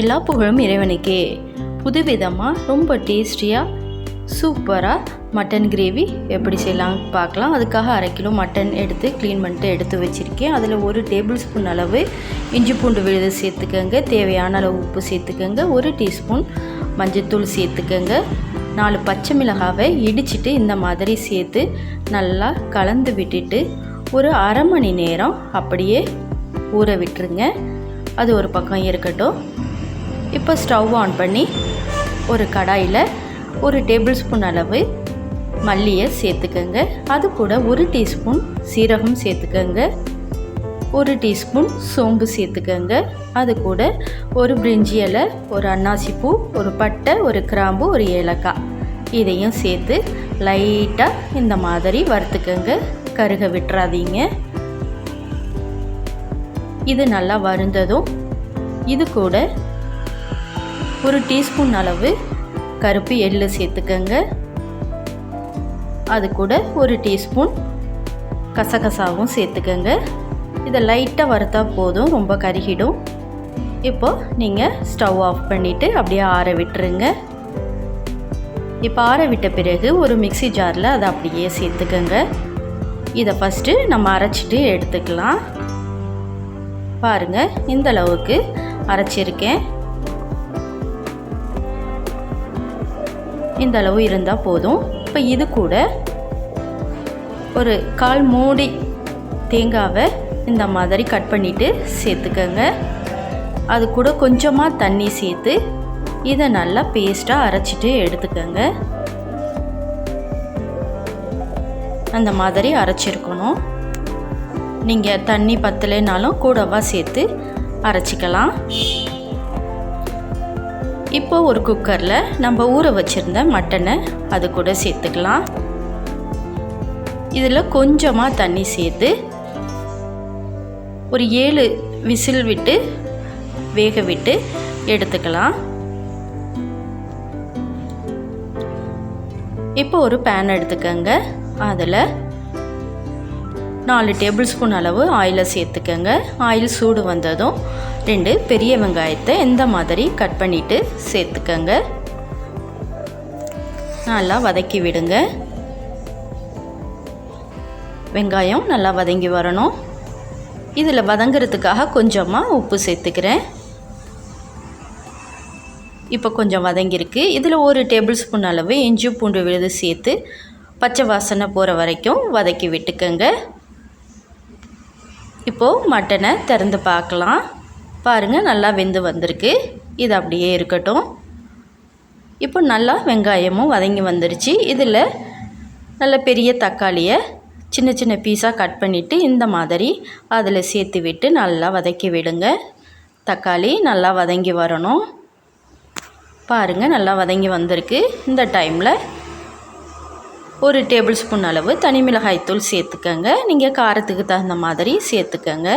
எல்லா புகழும் இறைவனுக்கே. புதுவிதமாக ரொம்ப டேஸ்டியாக சூப்பராக மட்டன் கிரேவி எப்படி செய்யலாம் பார்க்கலாம். அதுக்காக அரை கிலோ மட்டன் எடுத்து க்ளீன் பண்ணிட்டு எடுத்து வச்சுருக்கேன். அதில் ஒரு டேபிள் ஸ்பூன் அளவு இஞ்சி பூண்டு விழுது சேர்த்துக்கோங்க. தேவையான அளவு உப்பு சேர்த்துக்கோங்க. ஒரு டீஸ்பூன் மஞ்சத்தூள் சேர்த்துக்கோங்க. நாலு பச்சை மிளகாவை இடிச்சிட்டு இந்த மாதிரி சேர்த்து நல்லா கலந்து விட்டுட்டு ஒரு அரை மணி நேரம் அப்படியே ஊற விட்டுருங்க. அது ஒரு பக்கம் இருக்கட்டும். இப்போ ஸ்டவ் ஆன் பண்ணி ஒரு கடாயில் ஒரு டேபிள் ஸ்பூன் அளவு மல்லியை சேர்த்துக்கோங்க. அது கூட ஒரு டீஸ்பூன் சீரகம் சேர்த்துக்கோங்க. ஒரு டீஸ்பூன் சோம்பு சேர்த்துக்கோங்க. அது கூட ஒரு பிரிஞ்சி இலை ஒரு அன்னாசி பூ ஒரு பட்டை ஒரு கிராம்பு ஒரு ஏலக்காய். இதையும் சேர்த்து லைட்டாக இந்த மாதிரி வறுத்துக்கோங்க. கருக விட்டுறாதீங்க. இது நல்லா வருந்ததும் இது கூட ஒரு டீஸ்பூன் அளவு கருப்பு எள்ளு சேர்த்துக்கங்க. அது கூட ஒரு டீஸ்பூன் கசகசாவும் சேர்த்துக்கங்க. இதை லைட்டாக வறுத்தா போதும் ரொம்ப கருகிடும். இப்போ நீங்கள் ஸ்டவ் ஆஃப் பண்ணிவிட்டு அப்படியே ஆற விட்டுருங்க. இப்போ ஆற விட்ட பிறகு ஒரு மிக்சி ஜாரில் அதை அப்படியே சேர்த்துக்கோங்க. இதை ஃபஸ்ட்டு நம்ம அரைச்சிட்டு எடுத்துக்கலாம். பாருங்கள் இந்த அளவுக்கு அரைச்சிருக்கேன். இந்த அளவு இருந்தால் போதும். இப்போ இது கூட ஒரு கால் மூடி தேங்காவை இந்த மாதிரி கட் பண்ணிவிட்டு சேர்த்துக்கோங்க. அது கூட கொஞ்சமாக தண்ணி சேர்த்து இதை நல்லா பேஸ்ட்டாக அரைச்சிட்டு எடுத்துக்கோங்க. அந்த மாதிரி அரைச்சிருக்கணும். நீங்கள் தண்ணி பத்தலைனாலும் கூடவா சேர்த்து அரைச்சிக்கலாம். இப்போ ஒரு குக்கரில் நம்ம ஊற வச்சுருந்த மட்டனை அது கூட சேர்த்துக்கலாம். இதில் கொஞ்சமாக தண்ணி சேர்த்து ஒரு ஏழு விசில் விட்டு வேக விட்டு எடுத்துக்கலாம். இப்போ ஒரு பேன் எடுத்துக்கோங்க. அதில் நாலு டேபிள் ஸ்பூன் அளவு ஆயிலை சேர்த்துக்கோங்க. ஆயில் சூடு வந்ததும் ரெண்டு பெரிய வெங்காயத்தை இந்த மாதிரி கட் பண்ணிவிட்டு சேர்த்துக்கங்க. நல்லா வதக்கி விடுங்க. வெங்காயம் நல்லா வதங்கி வரணும். இதில் வதங்கிறதுக்காக கொஞ்சமாக உப்பு சேர்த்துக்கிறேன். இப்போ கொஞ்சம் வதங்கியிருக்கு. இதில் ஒரு டேபிள் ஸ்பூன் அளவு இஞ்சி பூண்டு விழுது சேர்த்து பச்சை வாசனை போகிற வரைக்கும் வதக்கி விட்டுக்கோங்க. இப்போது மட்டனை திறந்து பார்க்கலாம். பாருங்கள் நல்லா வெந்து வந்திருக்கு. இது அப்படியே இருக்கட்டும். இப்போ நல்லா வெங்காயமும் வதங்கி வந்துருச்சு. இதில் நல்ல பெரிய தக்காளியை சின்ன சின்ன பீஸாக கட் பண்ணிவிட்டு இந்த மாதிரி அதில் சேர்த்து விட்டு நல்லா வதக்கி விடுங்க. தக்காளி நல்லா வதங்கி வரணும். பாருங்கள் நல்லா வதங்கி வந்திருக்கு. இந்த டைமில் ஒரு டேபிள் ஸ்பூன் அளவு தனி மிளகாய்த்தூள் சேர்த்துக்கங்க. நீங்கள் காரத்துக்கு தகுந்த மாதிரி சேர்த்துக்கங்க.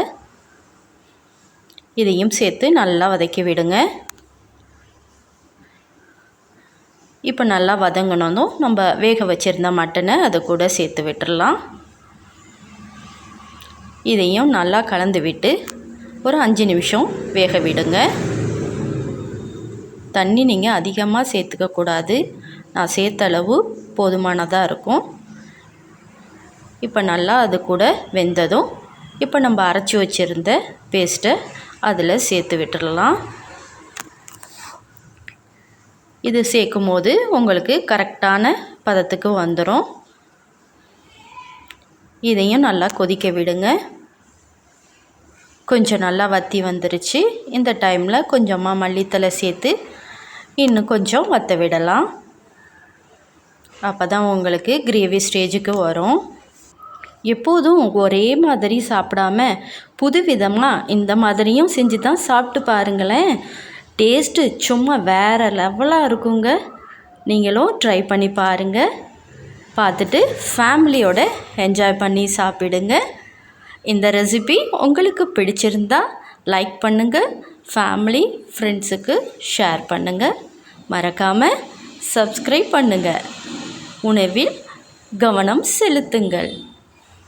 இதையும் சேர்த்து நல்லா வதக்கி விடுங்க. இப்போ நல்லா வதங்கினதும் நம்ம வேக வச்சுருந்த மட்டனை அதை கூட சேர்த்து விட்டுடலாம் இதையும் நல்லா கலந்து விட்டு ஒரு அஞ்சு நிமிஷம் வேக விடுங்க. தண்ணி நீங்கள் அதிகமாக சேர்த்துக்கக்கூடாது நான் சேர்த்த அளவு போதுமானதாக இருக்கும். இப்போ நல்லா அது கூட வெந்ததும் இப்போ நம்ம அரைச்சி வச்சுருந்த பேஸ்ட்டை அதில் சேர்த்து விட்டுடலாம். இது சேர்க்கும் போது உங்களுக்கு கரெக்டான பதத்துக்கு வந்துடும் இதையும் நல்லா கொதிக்க விடுங்க. கொஞ்சம் நல்லா வற்றி வந்துருச்சு. இந்த டைமில் கொஞ்சமாக மல்லித்தலை சேர்த்து இன்னும் கொஞ்சம் வற்ற விடலாம். அப்போ தான் உங்களுக்கு கிரேவி ஸ்டேஜுக்கு வரும். எப்போதும் ஒரே மாதிரி சாப்பிடாம புதுவிதமாக இந்த மாதிரியும் செஞ்சு தான் சாப்பிட்டு பாருங்களேன். டேஸ்ட்டு சும்மா வேறு லெவலாக இருக்குங்க. நீங்களும் ட்ரை பண்ணி பாருங்கள் பார்த்துட்டு ஃபேமிலியோட என்ஜாய் பண்ணி சாப்பிடுங்க. இந்த ரெசிபி உங்களுக்கு பிடிச்சிருந்தா லைக் பண்ணுங்கள் ஃபேமிலி ஃப்ரெண்ட்ஸுக்கு ஷேர் பண்ணுங்கள் மறக்காமல் சப்ஸ்கிரைப் பண்ணுங்கள் உணவில் கவனம் செலுத்துங்கள்.